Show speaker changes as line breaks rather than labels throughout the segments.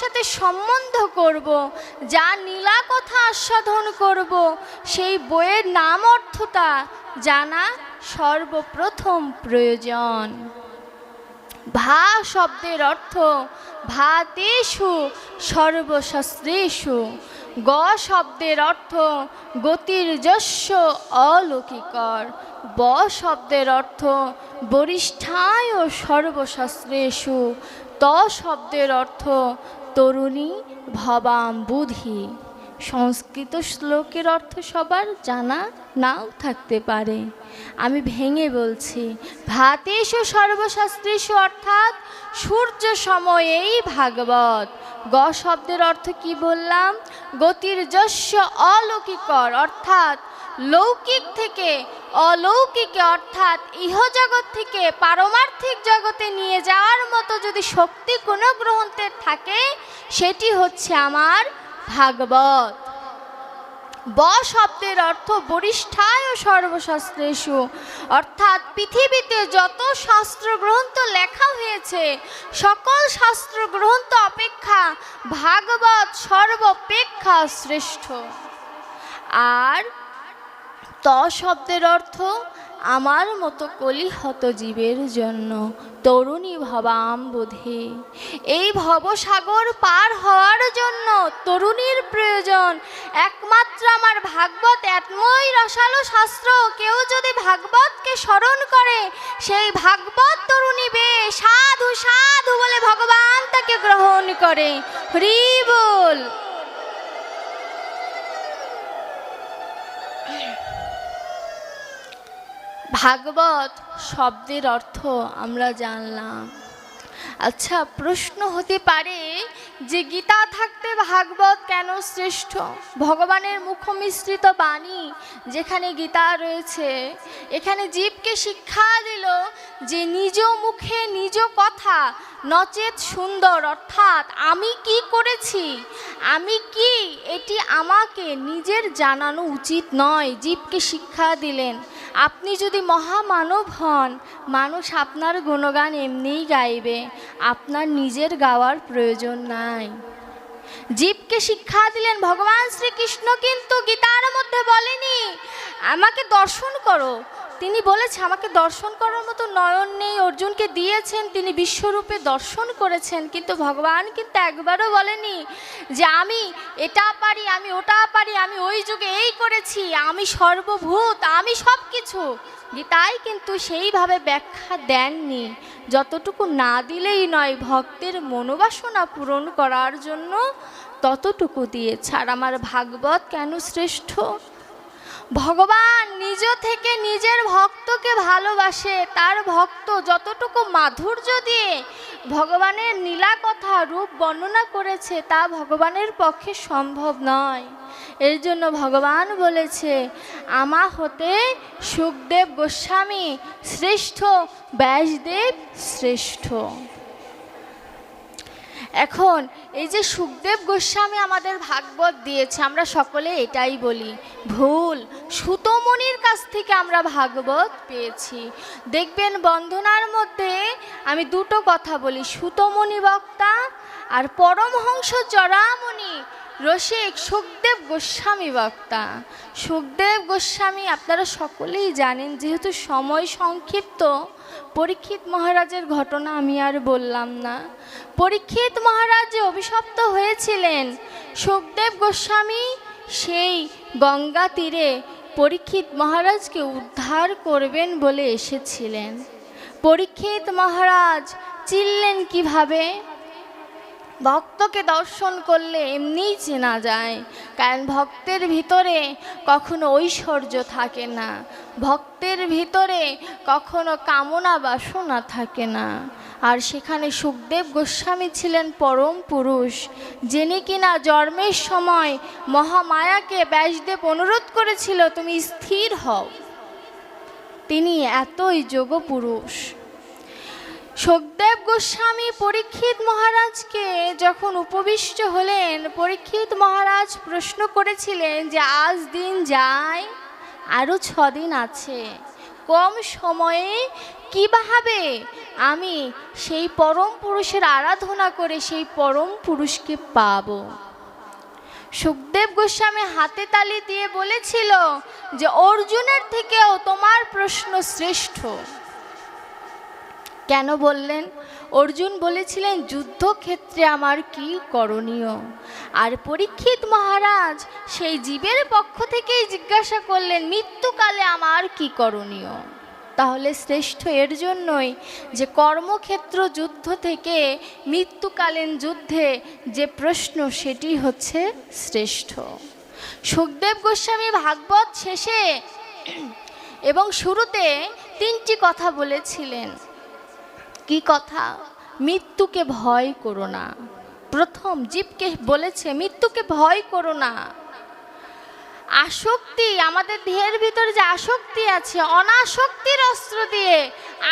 সাথে সম্বন্ধ করব, যা নীলা কথা আস্বাদন করব, সেই বইয়ের নাম অর্থতা জানা সর্বপ্রথম প্রয়োজন। ভা শব্দের অর্থ ভাতেষু, সর্বশস্ত্রেষু। গ শব্দের অর্থ গতির যস্য অলৌকিকর। ব শব্দের অর্থ বরিষ্ঠায় সর্বশস্ত্রেষু। ত শব্দের অর্থ তরুণী ভবাম বুধি। সংস্কৃত শ্লোকের অর্থ সবার জানা নাও থাকতে পারে। আমি ভেঙে বলছি, ভাতেষু সর্বশাস্ত্রেষু অর্থাৎ সূর্য সময়েই ভাগবত। গ শব্দের অর্থ কি বললাম? গতির যস্য অলৌকিকর, অর্থাৎ লৌকিক থেকে অলৌকিকে অর্থাৎ ইহজগৎ থেকে পারমার্থিক জগতে নিয়ে যাওয়ার মতো যদি শক্তি কোনো গ্রন্থের থাকে, সেটি হচ্ছে আমার ভাগবত। ব শব্দের অর্থ বরিষ্ঠায় সর্বশাস্ত্রেষু। অর্থাৎ পৃথিবীতে যত শাস্ত্র গ্রন্থ লেখা হয়েছে, সকল শাস্ত্র গ্রন্থ অপেক্ষা ভাগবত সর্বপেক্ষা শ্রেষ্ঠ। আর ত শব্দের অর্থ আমার মতো কলিহত জীবের জন্য। তরুণী ভবাম বোধে। এই ভবসাগর পার হওয়ার জন্য তরুণীর প্রয়োজন। একমাত্র আমার ভাগবত এতময় রসালো শাস্ত্র। কেউ যদি ভাগবতকে স্মরণ করে, সেই ভাগবত তরুণী বে সাধু সাধু বলে ভগবান তাকে গ্রহণ করে। হরি বল। ভাগবত শব্দের অর্থ আমরা জানলাম। আচ্ছা প্রশ্ন হতে পারে যে গীতা থাকতে ভাগবত কেন শ্রেষ্ঠ? ভগবানের মুখমিশ্রিত বাণী যেখানে গীতা রয়েছে, এখানে জীবকে শিক্ষা দিল যে নিজ মুখে নিজ কথা নচেত সুন্দর, অর্থাৎ আমি কি করেছি? আমি কি? এটি আমাকে নিজের জানানো উচিত নয়। জীবকে শিক্ষা দিলেন। আপনি যদি মহামানব হন, মানুষ আপনার গুণগান এমনিই গাইবে। আপনার নিজের গাওয়ার প্রয়োজন নাই। জীবকে শিক্ষা দিলেন ভগবান শ্রীকৃষ্ণ, কিন্তু গীতার মধ্যে বলেনি, আমাকে দর্শন করো। তিনি বলেছে, আমাকে দর্শন করার মতো নয়ন নেই। অর্জুনকে দিয়েছেন, তিনি বিশ্বরূপে দর্শন করেছেন। কিন্তু ভগবান কিন্তু একবারও বলেনি যে, আমি এটা পারি, আমি ওটা পারি, আমি ওই যুগে এই করেছি, আমি সর্বভূত, আমি সব কিছু গীতাই কিন্তু সেইভাবে ব্যাখ্যা দেননি। যতটুকু না দিলেই নয়, ভক্তের মনোবাসনা পূরণ করার জন্য ততটুকু দিয়েছে। আর আমার ভাগবত কেন শ্রেষ্ঠ? ভগবান নিজ থেকে নিজের ভক্তকে ভালোবাসে, তার ভক্ত যতটুকু মাধুর্য দিয়ে ভগবানের নীলা কথা রূপ বর্ণনা করেছে, তা ভগবানের পক্ষে সম্ভব নয়। এর জন্য ভগবান বলেছে, আমা হতে সুখদেব গোস্বামী শ্রেষ্ঠ, ব্যাসদেব শ্রেষ্ঠ। এখন এই যে সুখদেব গোস্বামী আমাদের ভাগবত দিয়েছে, আমরা সকলে এটাই বলি। ভুল, সুতমণির কাছ থেকে আমরা ভাগবত পেয়েছি। দেখবেন বন্ধনার মধ্যে আমি দুটো কথা বলি, সুতমণি বক্তা আর পরমহংস চরামণি রসিক সুখদেব গোস্বামী বক্তা। সুখদেব গোস্বামী আপনারা সকলেই জানেন, যেহেতু সময় সংক্ষিপ্ত পরীক্ষিত মহারাজের ঘটনা আমি আর বললাম না। পরীক্ষিত মহারাজ অভিশপ্ত হয়েছিলেন, সুখদেব গোস্বামী সেই গঙ্গা তীরে পরীক্ষিত মহারাজকে উদ্ধার করবেন বলে এসেছিলেন। পরীক্ষিত মহারাজ চিনলেন কীভাবে? ভক্তকে দর্শন করলে এমনিই চেনা যায়। কারণ ভক্তের ভিতরে কখনো ঐশ্বর্য থাকে না। ভক্তের ভিতরে কখনো কামনা বাসনা থাকে না। আর সেখানে সুখদেব গোস্বামী ছিলেন পরম পুরুষ, যিনি কিনা জন্মের সময় মহামায়াকে ব্যাসদেব অনুরোধ করেছিল, তুমি স্থির হও। তিনি এতই যোগ পুরুষ সুখদেব গোস্বামী পরীক্ষিত মহারাজকে যখন উপবিষ্ট হলেন, পরীক্ষিত মহারাজ প্রশ্ন করেছিলেন যে, আজ দিন যায় আরও ছদিন আছে। কম সময়ে কীভাবে আমি সেই পরম পুরুষের আরাধনা করে সেই পরম পুরুষকে পাবো। সুখদেব গোস্বামী হাতে তালি দিয়ে বলেছিল যে, অর্জুনের থেকেও তোমার প্রশ্ন শ্রেষ্ঠ। কেন বললেন? অর্জুন বলেছিলেন, যুদ্ধক্ষেত্রে আমার কি করণীয়? আর পরীক্ষিত মহারাজ সেই জীবের পক্ষ থেকেই জিজ্ঞাসা করলেন, মৃত্যুকালে আমার কি করণীয়? তাহলে শ্রেষ্ঠ এর জন্যই যে কর্মক্ষেত্র যুদ্ধ থেকে মৃত্যুকালীন যুদ্ধে যে প্রশ্ন, সেটি হচ্ছে শ্রেষ্ঠ। সুখদেব গোস্বামী ভাগবত শেষে এবং শুরুতে তিনটি কথা বলেছিলেন। কি কথা? মৃত্যুকে ভয় করো না। প্রথম জীবকে বলেছে, মৃত্যুকে ভয় করো না। আসক্তি, আমাদের দেহের ভিতরে যে আসক্তি আছে, অনাসক্তির অস্ত্র দিয়ে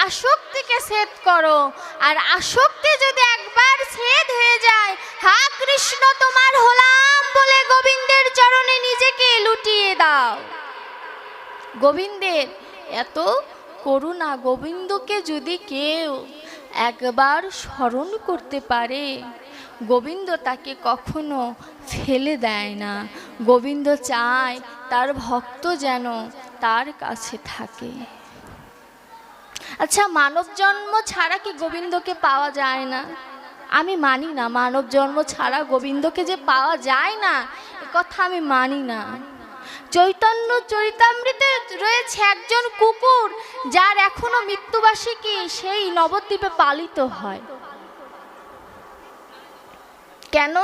আসক্তিকে ছেদ করো। আর আসক্তি যদি একবার ছেদ হয়ে যায়, হা কৃষ্ণ, তোমার হলাম বলে গোবিন্দের চরণে নিজেকে লুটিয়ে দাও। গোবিন্দের, এত করুণা, গোবিন্দকে যদি কেউ একবার স্মরণ করতে পারে। গোবিন্দ তাকে কখনো ফেলে দেয় না। গোবিন্দ চায় তার ভক্ত যেন তার কাছে থাকে। আচ্ছা মানব জন্ম ছাড়া কি গোবিন্দকে পাওয়া যায় না? আমি মানি না। মানব জন্ম ছাড়া গোবিন্দকে যে পাওয়া যায় না কথা আমি মানি না। চৈতন্য চরিতামৃতে রয়েছে একজন কুকুর, যার এখনও মৃত্যুবার্ষিকী সেই নবদ্বীপে পালিত হয়। কেন?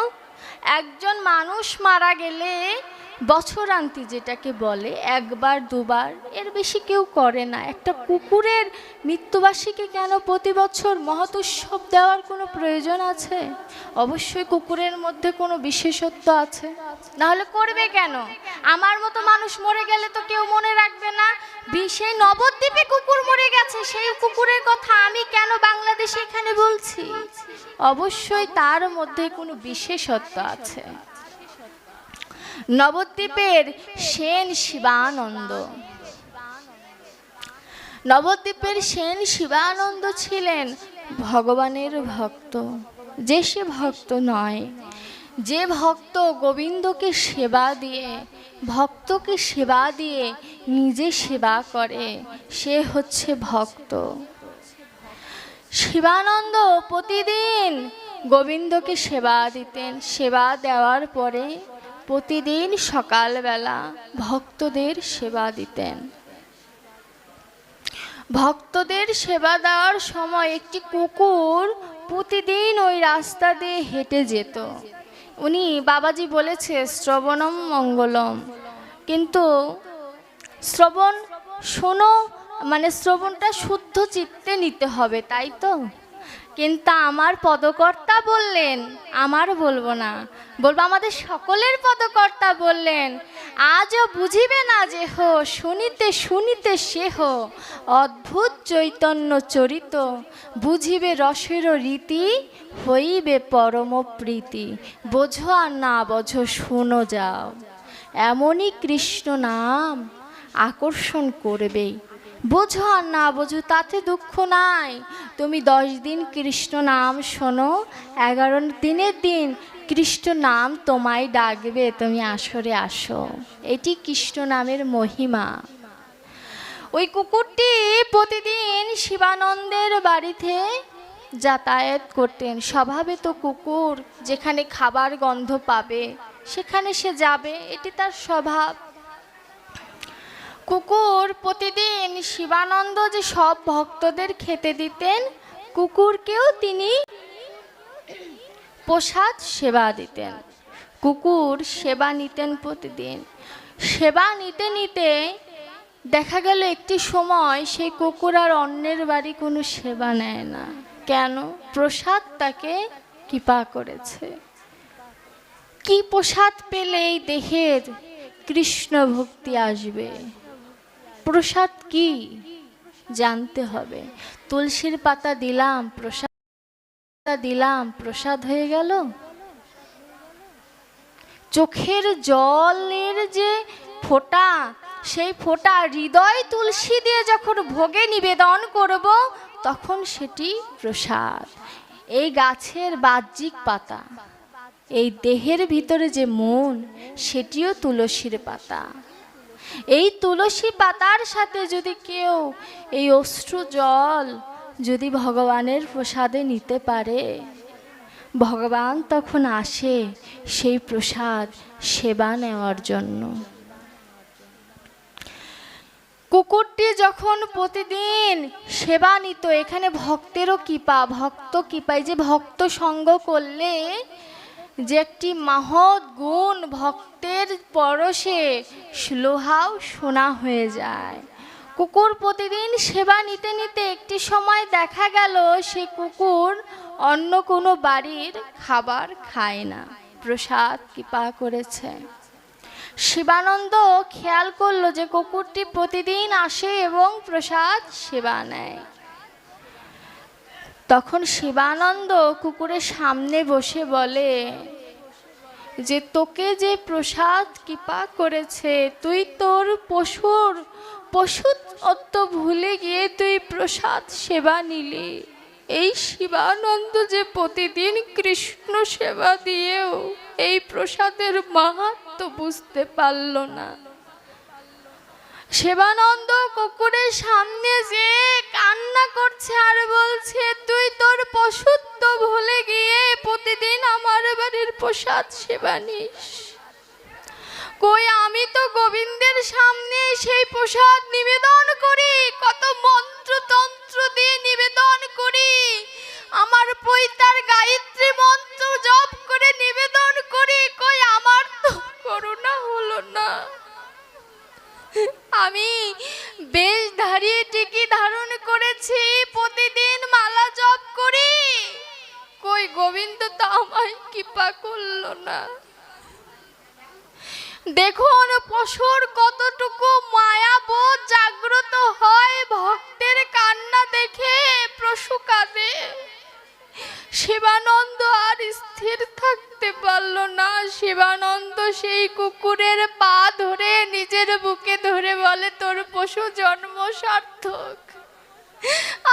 একজন মানুষ মারা গেলে বছরান্তি যেটাকে বলে, একবার, দুবার, এর বেশি কেউ করে না। একটা কুকুরের মৃত্যুবার্ষিকী কেন প্রতি বছর মহৎ উৎসব দেওয়ার কোনো প্রয়োজন আছে? অবশ্যই কুকুরের মধ্যে কোনো বিশেষত্ব আছে। নাহলে করবে কেন? আমার মতো মানুষ মরে গেলে তো কেউ মনে রাখবে না। সেই নবদ্বীপে কুকুর মরে গেছে, সেই কুকুরের কথা আমি কেন বাংলাদেশে এখানে বলছি? অবশ্যই তার মধ্যে কোনো বিশেষত্ব আছে। নবদ্বীপের সেন শিবানন্দ। নবদ্বীপের সেন শিবানন্দ ছিলেন ভগবানের ভক্ত। যে সে ভক্ত নয়, যে ভক্ত গোবিন্দকে সেবা দিয়ে, ভক্তকে সেবা দিয়ে নিজে সেবা করে, সে হচ্ছে ভক্ত। শিবানন্দ প্রতিদিন গোবিন্দকে সেবা দিতেন। সেবা দেওয়ার পরে প্রতিদিন সকালবেলা ভক্তদের সেবা দিতেন। ভক্তদের সেবা দেওয়ার সময় একটি কুকুর প্রতিদিন ওই রাস্তা দিয়ে হেঁটে যেত। উনি বাবাজি বলেছে, শ্রবণম মঙ্গলম। কিন্তু শ্রবণ শোনো মানে শ্রবণটা শুদ্ধ চিত্তে নিতে হবে, তাই তো? কিন্তু আমার পদকর্তা বললেন, আমার বলব না। বলব, আমাদের সকলের পদকর্তা বললেন, আজও বুঝিবে না যে হো, শুনিতে শুনিতে সে হো, অদ্ভুত চৈতন্য চরিত, বুঝিবে রসের রীতি, হইবে পরম প্রীতি। বোঝো আর না বোঝো, শুনো যাও। এমনই কৃষ্ণ নাম আকর্ষণ করবেই। বোঝো আর না বোঝো, তাতে দুঃখ নাই। তুমি দশ দিন কৃষ্ণ নাম শোনো, এগারো দিনের দিন কৃষ্ণ নাম তোমায় ডাকবে, তুমি আসরে আসো। এটি কৃষ্ণ নামের মহিমা। ওই কুকুরটি প্রতিদিন শিবানন্দের বাড়িতে যাতায়াত করতেন। স্বভাবে তো কুকুর যেখানে খাবার গন্ধ পাবে, সেখানে সে যাবে, এটি তার স্বভাব। কুকুর প্রতিদিন শিবানন্দ যে সব ভক্তদের খেতে দিতেন, কুকুরকেও তিনি প্রসাদ সেবা দিতেন। কুকুর সেবা নিতেন প্রতিদিন। সেবা নিতে নিতে দেখা গেল একটি সময় সেই কুকুর আর অন্যের বাড়ি কোনো সেবা নেয় না। কেন? প্রসাদ তাকে কৃপা করেছে। কি প্রসাদ পেলে এই দেহের কৃষ্ণ ভক্তি আসবে? প্রসাদ কি? জানতে হবে। তুলসীর পাতা দিলাম, প্রসাদ পাতা দিলাম, প্রসাদ হয়ে গেল। চোখের জলের যে ফোঁটা, সেই ফোঁটা হৃদয় তুলসী দিয়ে যখন ভোগে নিবেদন করব, তখন সেটি প্রসাদ। এই গাছের বাহ্যিক পাতা, এই দেহের ভিতরে যে মন, সেটিও তুলসীর পাতা। এই তুলসী পাতার সাথে যদি কেউ এই অশ্রু জল যদি ভগবানের প্রসাদে নিতে পারে, ভগবান তখন আসে সেই প্রসাদ সেবা নেওয়ার জন্য। কুকুরটি যখন প্রতিদিন সেবা নিত, এখানে ভক্তেরও কৃপা, ভক্ত কৃপায় যে ভক্ত সঙ্গ করলে যে একটি মহৎ গুণ ভক্তের পরশে লোহাও সোনা হয়ে যায়। কুকুর প্রতিদিন সেবা নিতে নিতে একটি সময় দেখা গেল সে কুকুর অন্য কোনো বাড়ির খাবার খায় না। প্রসাদ কৃপা করেছে। শিবানন্দ খেয়াল করল যে কুকুরটি প্রতিদিন আসে এবং প্রসাদ সেবা নেয়। তখন শিবানন্দ কুকুরের সামনে বসে বলে, যে তোকে যে প্রসাদ কৃপা করেছে, তুই তোর পশুর পশুত্ব ভুলে গিয়ে তুই প্রসাদ সেবা নিলি। এই শিবানন্দ যে প্রতিদিন কৃষ্ণ সেবা দিয়েও এই প্রসাদের মাহাত্ম বুঝতে পারল না। সেবানন্দ কুকুরের সামনে যে কান্না করছে আর বলছে, তুই তোর পশুত্ব ভুলে গিয়ে প্রতিদিন আমার বাড়ির প্রসাদ সেবা নিস। কই, আমি তো গোবিন্দের সামনে সেই প্রসাদ নিবেদন করি, কত মন্ত্রতন্ত্র দিয়ে নিবেদন করি। আমার পৈতার গায়ত্রী মন্ত্র জপ করে নিবেদন করি। কই, আমার তো করুণা হলো না। আমি বেশ ধারিয়ে টিকি ধারণ করেছি, প্রতিদিন মালা জপ করি। কই গোবিন্দ তো আমায় কৃপা করল না। দেখুন, পশুর কতটুকু মায়াবোধ জাগ্রত হয়, ভক্তের কান্না দেখে পশু কাঁদে। শিবানন্দ আর স্থির থাকতে পারল না। শিবানন্দ সেই কুকুরের পা ধরে নিজের বুকে ধরে বলে, তোর পশু জন্ম সার্থক।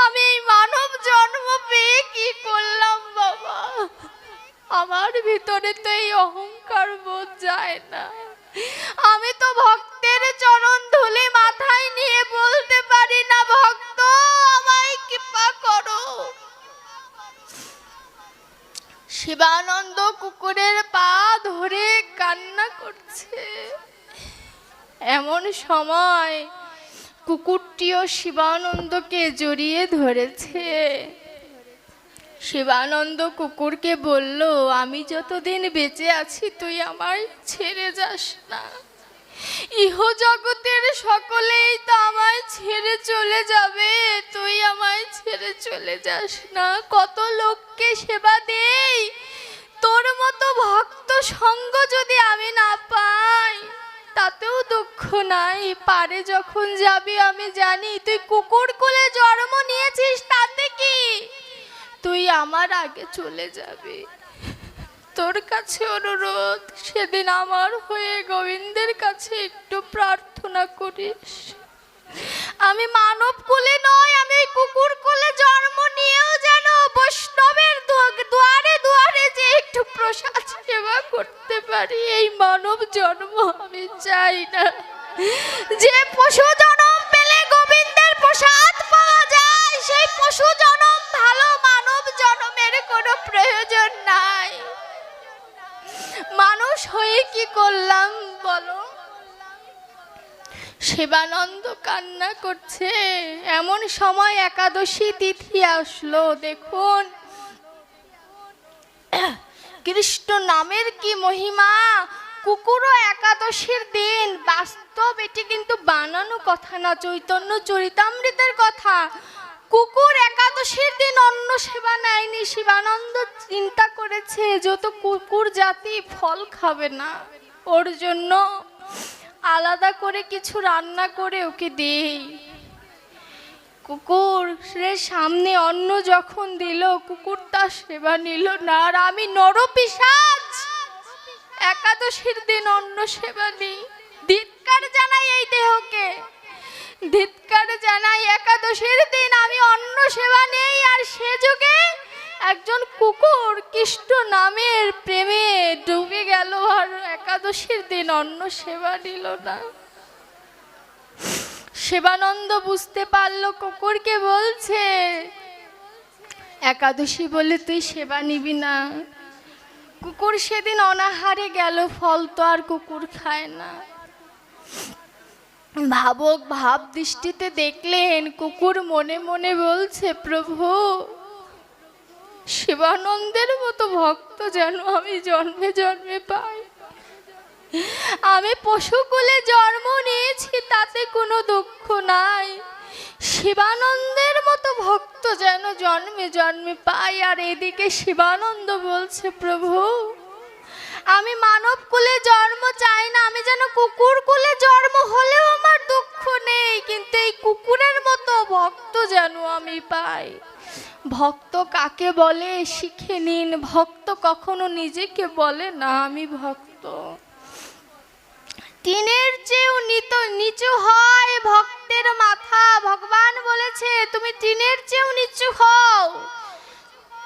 আমি এই মানব জন্ম পেয়ে কি করলাম বাবা? আমার ভিতরে তো এই অহংকার বোধ যায় না। আমি তো ভক্তের চরণ ধুলি মাথায় নিয়ে বলতে পারি না, ভক্ত, আমায় কৃপা করো। শিবানন্দ কুকুরের পা ধরে কান্না করছে। এমন সময় কুকুরটিও শিবানন্দকে জড়িয়ে ধরেছে। শিবানন্দ কুকুরকে বলল, আমি যতদিন বেঁচে আছি, তুই আমায় ছেড়ে যাস না। ইহ জগতের সকলেই তো আমায় ছেড়ে চলে যাবে। তুই আমায় ছেড়ে চলে যাস না। কত লোককে সেবা দেই। তোর মতো ভক্ত সঙ্গ যদি আমি না পাই, তাতেও দুঃখ নাই। পারে যখন যাবি, আমি জানি। তুই কুকুর কোলে জন্ম নিয়েছিস, তাতে কি? তুই আমার আগে চলে যাবি। তোর কাছে অনুরোধ, সেদিন আমার হয়ে গোবিন্দের কাছে একটু প্রার্থনা করিস। আমি মানব কুলে নয়, আমি ওই কুকুর কুলে জন্ম নিয়েও যেন বৈষ্ণবের দুয়ারে দুয়ারে যে একটু প্রসাদ সেবা করতে পারি, এই মানব জন্ম আমি চাই না। যে পশু জন্ম পেলে গোবিন্দের প্রসাদ পাওয়া যায় সেই পশু জন্ম ভালো মানব জন্মের কোনো প্রয়োজন নাই মানুষ হয়ে কি করলাম বলো শিবানন্দ কান্না করছে? এমন সময় একাদশী তিথি আসলো, দেখুন। কৃষ্ণ নামের কি মহিমা? কুকুরও একাদশীর দিন। বাস্তব এটি কিন্তু বানানো কথা না, চৈতন্য চরিতামৃতের কথা। কুকুর একাদশীর দিন অন্য সেবা নেয়নি, শিবানন্দ চিন্তা করেছে যত কুকুর জাতি ফল খাবে না। ওর জন্য আলাদা করে কিছু রান্না করে ওকে দেই। কুকুর সে সামনে অন্ন যখন দিল, কুকুর তার সেবা নিল না, আর আমি নরপিসাজ একাদশীর দিন অন্ন সেবা নিই ধিৎকার জানাই এই দেহকে। ধিৎকার জানাই একাদশীর দিন আমি অন্ন সেবা নেই, আর সে যুগে একজন কুকুর কৃষ্ণ নামের প্রেমে ডুবে গেল আর একাদশীর দিন অন্য সেবা নিল না। সেবানন্দ বুঝতে পারল, কুকুরকে বলছে, একাদশী বলে তুই সেবা নিবি না। কুকুর সেদিন অনাহারে গেল, ফল তো আর কুকুর খায় না। ভাবক ভাব দৃষ্টিতে দেখলেন, কুকুর মনে মনে বলছে, প্রভু শিবানন্দের মতো ভক্ত যেন আমি জন্মে জন্মে পাই। আমি পশুকুলে জন্ম নিয়েছি, তাতে কোনো দুঃখ নাই। শিবানন্দের মতো ভক্ত যেন জন্মে জন্মে পাই। আর এদিকে শিবানন্দ বলছে, প্রভু, আমি মানব কুলে জন্ম চাই না। আমি যেন কুকুর কুলে জন্ম হলেও আমার দুঃখ নেই। কিন্তু এই কুকুরের মতো ভক্ত যেন আমি পাই। ভক্ত কাকে বলে শিখে নিন। ভক্ত কখনো নিজেকে বলে, না, আমি ভক্ত। টিনের চেয়েও নিত, নিচু হয় ভক্তের মাথা। ভগবান বলেছে, তুমি টিনের চেয়েও নিচু হও।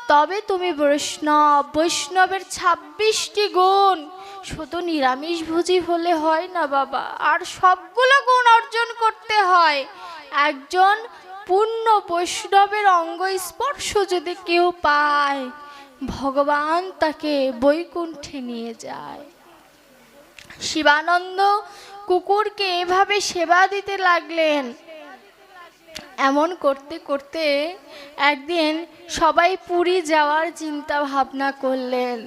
তবে তুমি বৈষ্ণব, বৈষ্ণবের ছাব্বিশটি গুণ। শুধু নিরামিষ ভোজি হলে হয় না বাবা, আর সবগুলো গুণ অর্জন করতে হয়। একজন পূর্ণ বৈষ্ণবের অঙ্গ স্পর্শ যদি কেউ পায়, ভগবান তাকে বৈকুণ্ঠে নিয়ে যায়। শিবানন্দ কুকুরকে এভাবে সেবা দিতে লাগলেন। এমন করতে করতে একদিন সবাই পুরী যাওয়ার চিন্তা ভাবনা করলেন।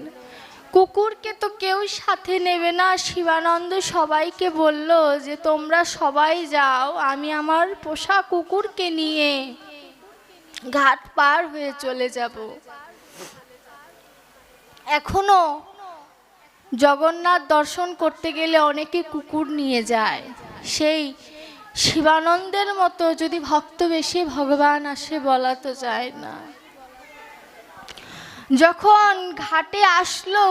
কুকুরকে তো কেউ সাথে নেবে না। শিবানন্দ সবাইকে বলল যে, তোমরা সবাই যাও, আমি আমার পোষা কুকুরকে নিয়ে ঘাট পার হয়ে চলে যাব। এখনও জগন্নাথ দর্শন করতে গেলে অনেকে কুকুর নিয়ে যায়। সেই শিবানন্দের মতো যদি ভক্ত বেশি ভগবান আসে বলা তো যায় না। যখন ঘাটে আসলো,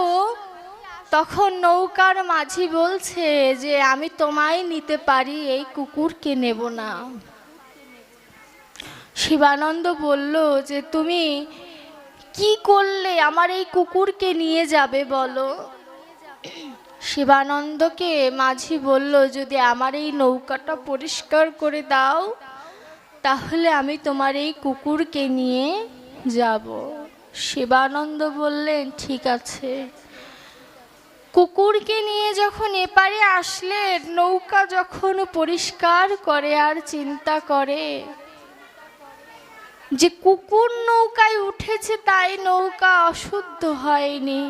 তখন নৌকার মাঝি বলছে যে, আমি তোমায় নিতে পারি, এই কুকুরকে নেব না। শিবানন্দ বলল যে, তুমি কি করলে আমার এই কুকুরকে নিয়ে যাবে বলো? শিবানন্দকে মাঝি বলল, যদি আমার এই নৌকাটা পরিষ্কার করে দাও, তাহলে আমি তোমার এই কুকুরকে নিয়ে যাব। শিবানন্দ বললেন, ঠিক আছে। কুকুরকে নিয়ে যখন এপারে আসলে নৌকা যখন পরিষ্কার করে আর চিন্তা করে যে কুকুর নৌকায় উঠেছে, তাই নৌকা অশুদ্ধ হয়নি।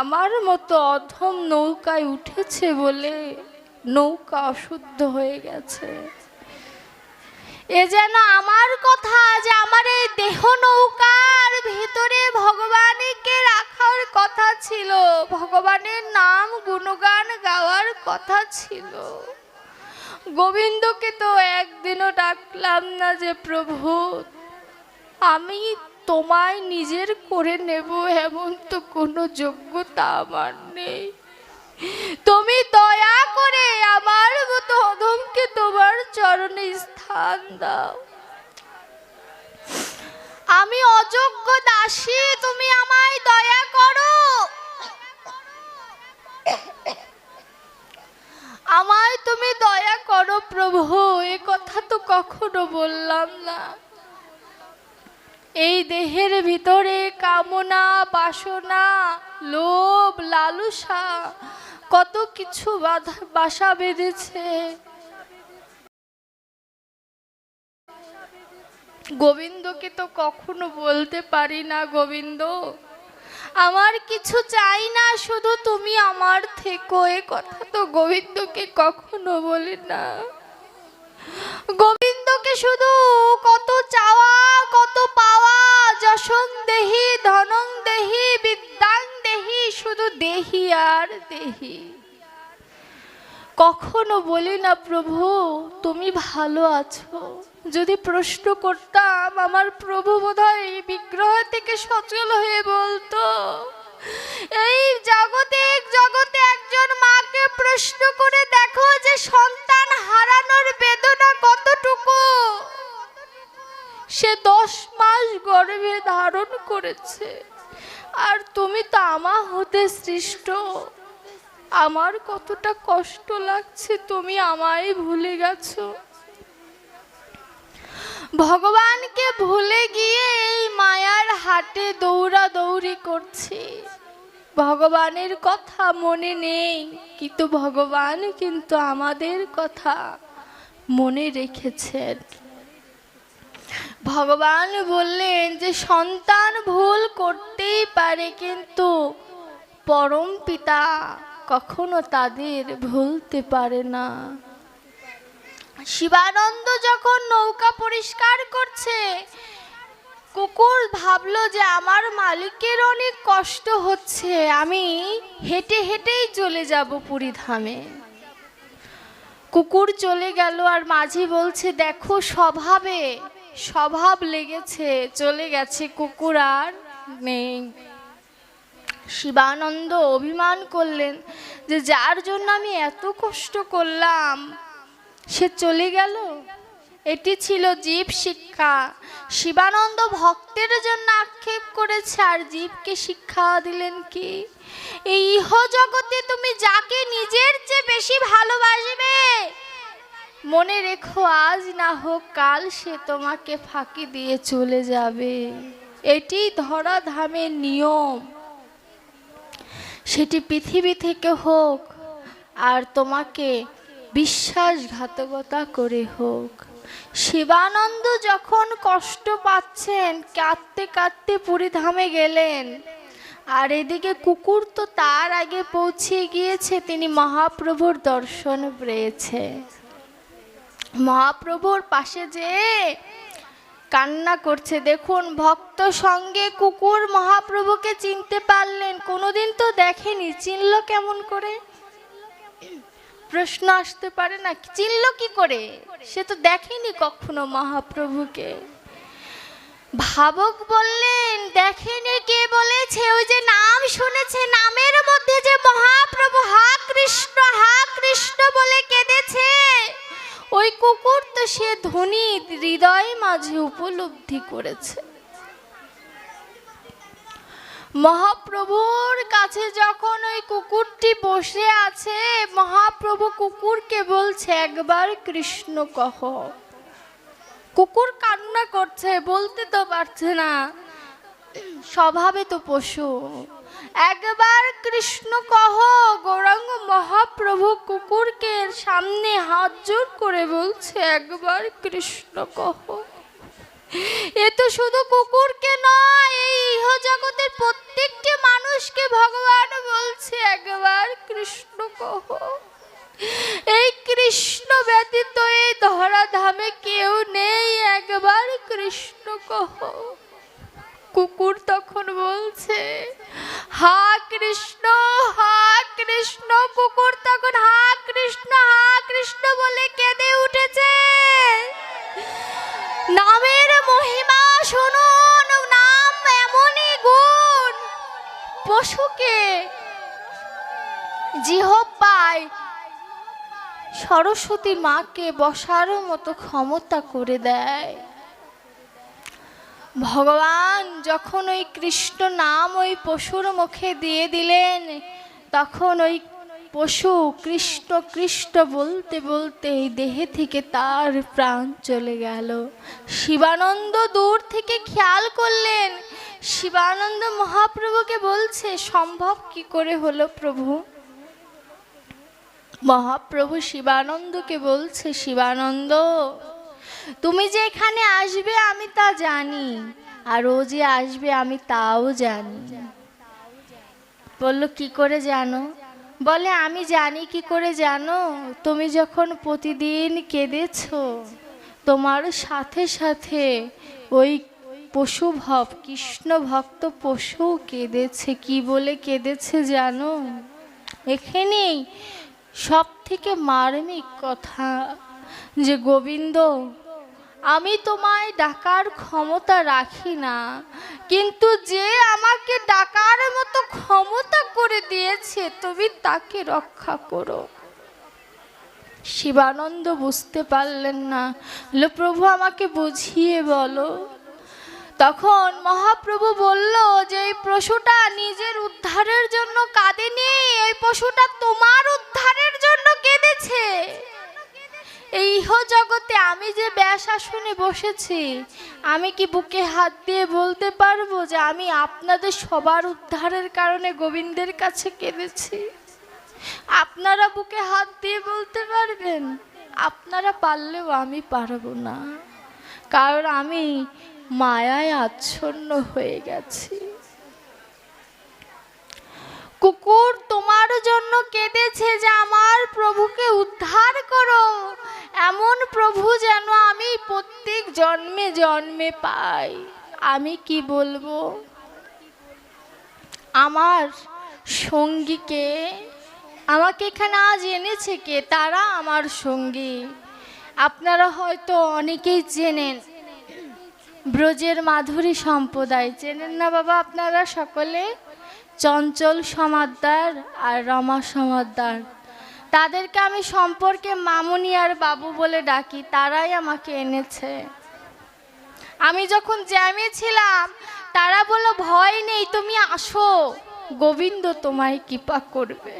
আমার মতো অধম নৌকায় উঠেছে বলে নৌকা অশুদ্ধ হয়ে গেছে। এ যেন আমার কথা যে আমার এই দেহ নৌকার ভিতরে ভগবানকে রাখার কথা ছিল, ভগবানের নাম গুণগান গাওয়ার কথা ছিল। গোবিন্দকে তো একদিনও ডাকলাম না যে, প্রভু, আমি তোমায় নিজের করে নেব, এমন তো কোনো যোগ্যতা আমার নেই। তুমি দয়া করে আমার মতো অধমকে তোমার চরণে স্থান দাও। আমি অযোগ্য দাসী, তুমি আমায় দয়া করো। আমায় তুমি দয়া করো প্রভু, এ কথা তো কখনো বললাম না। এই দেহের ভিতরে কামনা, বাসনা, লোভ, লালসা কত কিছু বাধা, বাসা বেঁধেছে। গোবিন্দকে তো কখনো বলতে পারি না, গোবিন্দ। আমার কিছু চাই না, শুধু তুমি আমার থেকো। এ কথা তো গোবিন্দকে কখনো বলি না। গোবিন্দকে শুধু কত চাওয়া, কত পাওয়া, যশং দেহি, ধনং দেহি, বিদ্যাং চাহি শুধু দেহি আর দেহি। কখনো বলি না, প্রভু, তুমি ভালো আছো। যদি প্রশ্ন করতাম, আমার প্রভু বোধহয় বিগ্রহ থেকে সচল হয়ে বলতো। এই জগতে জগতে একজন মাকে প্রশ্ন করে দেখো যে সন্তান হারানোর বেদনা কতটুকু। সে দশ মাস গর্ভে ধারণ করেছে। আর তুমি তো আমার হতে সৃষ্ট। আমার কতটা কষ্ট লাগছে, তুমি আমায় ভুলে গেছো। ভগবানকে ভুলে গিয়ে এই মায়ার হাটে দৌড়া দৌড়ি করছি। ভগবানের কথা মনে নেই, কিন্তু ভগবান কিন্তু আমাদের কথা মনে রেখেছেন। ভগবান বললেন যে সন্তান ভুল করতেই পারে, কিন্তু পরম পিতা কখনো তাদের ভুলতে পারে না। শিবানন্দ যখন নৌকা পরিষ্কার করছে, কুকুর ভাবলো যে আমার মালিকের অনেক কষ্ট হচ্ছে, আমি হেঁটে হেঁটেই চলে যাব পুরী ধামে। কুকুর চলে গেল আর মাঝি বলছে, দেখো স্বভাবে স্বভাব লেগেছে, চলে গেছে কুকুর আর নেই শিবানন্দ অভিমান করলেন যে যার জন্য আমি এত কষ্ট করলাম, সে চলে গেল। এটি ছিল জীব শিক্ষা। শিবানন্দ ভক্তের জন্য আক্ষেপ করেছে, আর জীবকে শিক্ষা দিলেন কি? এই ইহ জগতে তুমি যাকে নিজের চেয়ে বেশি ভালোবাসবে মনে রেখো, আজ না হোক কাল সে তোমাকে ফাঁকি দিয়ে চলে যাবে। এটি ধরা ধামের নিয়ম। সেটি পৃথিবী থেকে হোক আর তোমাকে বিশ্বাসঘাতকতা করে হোক। শিবানন্দ যখন কষ্ট পাচ্ছেন, কাঁদতে কাঁদতে পুরীধামে গেলেন। আর এদিকে কুকুর তো তার আগে পৌঁছে গিয়েছে, তিনি মহাপ্রভুর দর্শন পেয়েছে। মহাপ্রভুর পাশে যে কান্না করছে, দেখুন, ভক্ত সঙ্গে কুকুর মহাপ্রভুকে চিনতে পারলেন, কোনোদিন তো দেখেনি। চিনল কেমন করে? প্রশ্ন আসতে পারে না, চিনল কি করে? সে তো দেখেনি কখনো মহাপ্রভুকে। ভাবক বললেন, দেখেনি কে বলেছে, ওই যে নাম শুনেছে, নামের মধ্যে যে মহাপ্রভু হা কৃষ্ণ হা কৃষ্ণ বলে কেঁদেছে ওই কুকুর তো সে ধ্বনি হৃদয় মাঝে উপলব্ধি করেছে। মহাপ্রভুর কাছে যখন ওই কুকুরটি বসে আছে, মহাপ্রভু কুকুরকে বলছে, একবার কৃষ্ণ কহ। কুকুর কান্না করছে, বলতে তো পারছে না, স্বভাবে তো পশু। একবার কৃষ্ণ কহ, গৌরাঙ্গ মহাপ্রভু কুকুরকে সামনে হাত জোর করে বলছে, একবার কৃষ্ণ কহ। এ তো শুধু কুকুরকে নয়, এই ইহ জগতের প্রত্যেকটি মানুষকে ভগবান বলছে, একবার কৃষ্ণ কহ। এই কৃষ্ণ ব্যতীত এই ধরা ধামে কেউ নেই, একবার কৃষ্ণ কহ। কুকুর তখন বলছে, হা কৃষ্ণ হা কৃষ্ণ, কুকুর তখন হা কৃষ্ণ হা কৃষ্ণ বলে কেঁদে উঠেছে। নামের মহিমা শুনুন, নাম এমনই গুণ। পশুকে জিহ্বায় সরস্বতী মাকে বসারও মতো ক্ষমতা করে দেয়। ভগবান যখন ওই কৃষ্ণ নাম ওই পশুর মুখে দিয়ে দিলেন, তখন ওই পশু কৃষ্ণ কৃষ্ণ বলতে বলতে এই দেহে থেকে তার প্রাণ চলে গেল। শিবানন্দ দূর থেকে খেয়াল করলেন, শিবানন্দ মহাপ্রভুকে বলছে, সম্ভব কি করে হলো প্রভু? মহাপ্রভু শিবানন্দকে বলছে, শিবানন্দ তুমি যে এখানে আসবে, আমি তা জানি। আর ও যে আসবে, আমি তাও জানি। বলল, কি করে জানো? বলে, আমি জানি, কি করে জানো? তুমি যখন প্রতিদিন কেঁদেছ, তোমার সাথে সাথে ওই পশু ভব কৃষ্ণ ভক্ত পশু কেঁদেছে। কি বলে কেঁদেছে জানো? এখানেই সব থেকে মার্মিক কথা যে গোবিন্দ আমি তোমায় ডাকার ক্ষমতা রাখি না, কিন্তু যে আমাকে ডাকার মতো ক্ষমতা করে দিয়েছে, তুমি তাকে রক্ষা করো। শিবানন্দ বুঝতে পারলেন না। প্রভু, আমাকে বুঝিয়ে বলো। তখন মহাপ্রভু বলল, যে এই পশুটা নিজের উদ্ধারের জন্য কাঁদেনি, এই পশুটা তোমার উদ্ধারের জন্য কেঁদেছে। এই জগতে আমি যে ব্যাস আসনে বসেছি, আমি কি বুকে হাত দিয়ে বলতে পারব যে আমি আপনাদের সবার উদ্ধারের কারণে গোবিন্দের কাছে কেঁদেছি? আপনারা বুকে হাত দিয়ে বলতে পারবেন, আপনারা পারলেও আমি পারব না। কারণ আমি মায়ায় আচ্ছন্ন হয়ে গেছি। কুকুর তোমার জন্য কেঁদেছে যে আমার প্রভুকে উদ্ধার করো। এমন প্রভু যেন আমি প্রত্যেক জন্মে জন্মে পাই। আমি কি বলব? আমার সঙ্গীকে, আমাকে এখানে আজ এনেছে কে? তারা আমার সঙ্গী। আপনারা হয়তো অনেকেই চেনেন ব্রজের মাধুরী সম্প্রদায়। চেনেন না বাবা আপনারা সকলে? চঞ্চল সমাদ্দার আর রমা সমাদ্দার তাদেরকে আমি সম্পর্কে মামুনি আর বাবু বলে ডাকি, তারাই আমাকে এনেছে। আমি যখন জ্যামে ছিলাম, তারা বলল, ভয় নেই, তুমি আসো। গোবিন্দ তোমায় কৃপা করবে।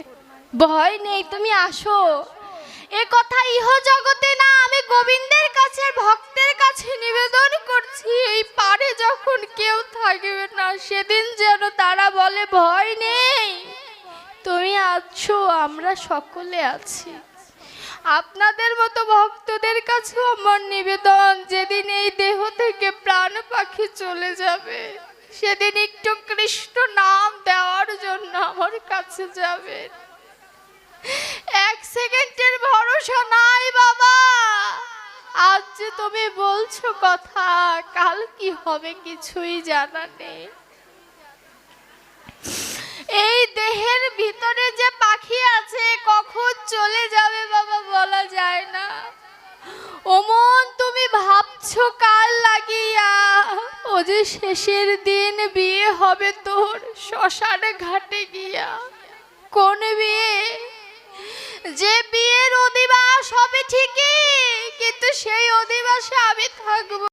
ভয় নেই, তুমি আসো। এ কথা ইহ জগতে না, আমি গোবিন্দের কাছে ভক্তের কাছে নিবেদন করছি। এই পারে যখন কেউ থাকবে না, সেদিন যেন তারা বলে, ভয় নেই। তুমি আছো, আমরা সকলে আছি। আপনাদের মতো ভক্তদের কাছেও আমার নিবেদন। যেদিন এই দেহ থেকে প্রাণ পাখি চলে যাবে, সেদিন একটু কৃষ্ণ নাম দেওয়ার জন্য আমার কাছে যাবেন এক সেকেন্ডের ভরসা নাই, বাবা। আজ যে তুমি বলছো কথা, কাল কি হবে কিছুই জানা নেই। এই দেহের ভিতরে যে পাখি আছে, কখন চলে যাবে বাবা, বলা যায় না। ওমন, তুমি ভাবছ কাল লাগিয়া, ও যে শেষের দিন, বিয়ে হবে তোর শ্মশান ঘাটে গিয়া। কোন বিয়ে? যে বিয়ের অধিবাস হবে ঠিকই কিন্তু সেই অধিবাসে আমি থাকব।